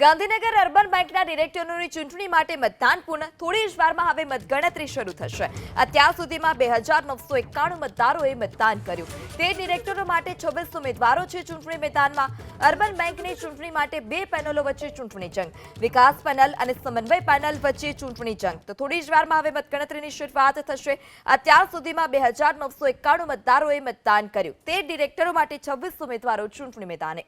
Gandhinagar urban બેંકના ડિરેક્ટરોની ચૂંટણી માટે મતદાન પૂર્ણ. થોડી જ વારમાં હવે મતગણતરી શરૂ થશે. અત્યાર સુધીમાં બે હજાર નવસો એકાણું મતદારોએ મતદાન કર્યું. તે ડિરેક્ટરો માટે છવ્વીસ ઉમેદવારો છે ચૂંટણી મેદાનમાં. અર્બન બેંકની ચૂંટણી માટે બે પેનલો વચ્ચે ચૂંટણી જંગ. વિકાસ પેનલ અને સમન્વય પેનલ વચ્ચે ચૂંટણી જંગ. તો થોડી જ વારમાં હવે મતગણતરીની શરૂઆત થશે. અત્યાર સુધીમાં બે હજાર નવસો એકાણું મતદારોએ મતદાન કર્યું. તે ડિરેક્ટરો માટે છવ્વીસ ઉમેદવારો ચૂંટણી મેદાને.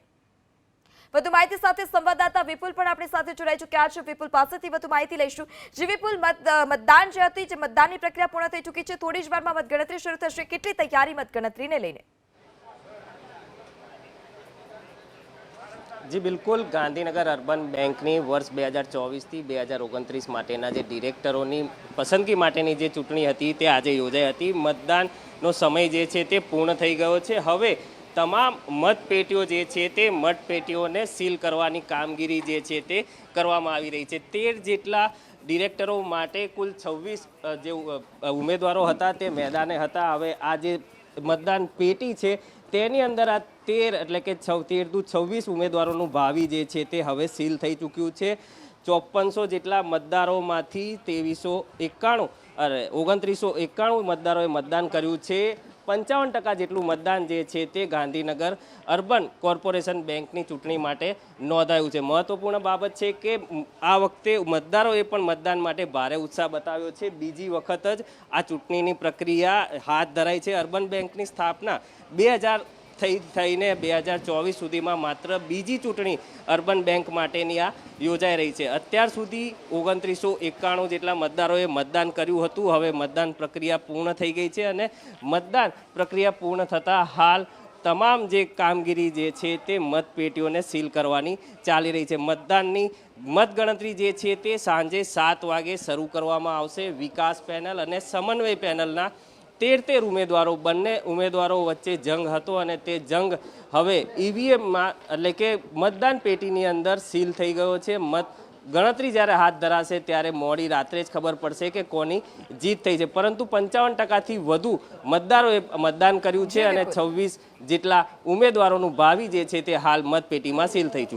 વધુ માહિતી સાથે સંવાદદાતા વિપુલ પણ આપણી સાથે જોડાઈ ચૂક્યા છે. વિપુલ, પાસેથી વધુ માહિતી લઈશું. જે વિપુલ, મત મતદાન જે હતી, જે મતદાનની પ્રક્રિયા પૂર્ણ થઈ ચૂકી છે. થોડી જ વારમાં મતગણતરી શરૂ થશે. કેટલી તૈયારી મતગણતરીને લઈને? જી, બિલકુલ. ગાંધીનગર અર્બન બેંકની વર્ષ બે હજાર ચોવીસથી બે હજાર ઓગણત્રીસ માટેના જે ડિરેક્ટરોની પસંદગી માટેની જે ચૂંટણી હતી, તે આજે યોજાઈ હતી. મતદાનનો સમય જે છે, તે પૂર્ણ થઈ ગયો છે. હવે તમામ મતપેટીઓ જે છે તે મતપેટીઓને સીલ કરવાની કામગીરી જે છે તે કરવામાં આવી રહી છે. તેર જેટલા ડિરેક્ટરો માટે કુલ છવ્વીસ જે ઉમેદવારો હતા તે મેદાને હતા. હવે આ જે મતદાન પેટી છે તેની અંદર આ તેર એટલે કે છ તેર દુ છવ્વીસ ઉમેદવારોનું ભાવિ જે છે તે હવે સીલ થઈ ચૂક્યું છે. ચોપનસો જેટલા મતદારોમાંથી ત્રેવીસો એકાણું, અરે, ઓગણત્રીસો એકાણું મતદારોએ મતદાન કર્યું છે. પંચાવન ટકા જેટલું મતદાન જે છે તે ગાંધીનગર અર્બન કોર્પોરેશન બેંકની ચૂંટણી માટે નોંધાયું છે. મહત્વપૂર્ણ બાબત છે કે આ વખતે મતદારોએ પણ મતદાન માટે ભારે ઉત્સાહ બતાવ્યો છે. બીજી વખત જ આ ચૂંટણીની પ્રક્રિયા હાથ ધરાઈ છે. અર્બન બેંકની સ્થાપના બે હજાર થઈ થઈને બે હજાર ચોવીસ સુધીમાં માત્ર બીજી ચૂંટણી અર્બન બેંક માટેની આ યોજાઈ રહી છે. અત્યાર સુધી ઓગણત્રીસો એકાણું જેટલા મતદારોએ મતદાન કર્યું હતું. હવે મતદાન પ્રક્રિયા પૂર્ણ થઈ ગઈ છે અને મતદાન પ્રક્રિયા પૂર્ણ થતાં હાલ તમામ જે કામગીરી જે છે તે મતપેટીઓને સીલ કરવાની ચાલી રહી છે. મતદાનની મતગણતરી જે છે તે સાંજે સાત વાગે શરૂ કરવામાં આવશે. વિકાસ પેનલ અને સમન્વય પેનલના તેર તેર ઉમેદવારો બંને ઉમેદવારો વચ્ચે જંગ હતો અને તે જંગ હવે ઈવીએમમાં એટલે કે મતદાન પેટીની અંદર સીલ થઈ ગયો છે. મત ગણતરી જ્યારે હાથ ધરાશે ત્યારે મોડી રાત્રે જ ખબર પડશે કે કોની જીત થઈ છે. પરંતુ પંચાવન ટકાથી વધુ મતદારોએ મતદાન કર્યું છે અને છવ્વીસ જેટલા ઉમેદવારોનું ભાવિ જે છે તે હાલ મતપેટીમાં સીલ થઈ ચૂક્યું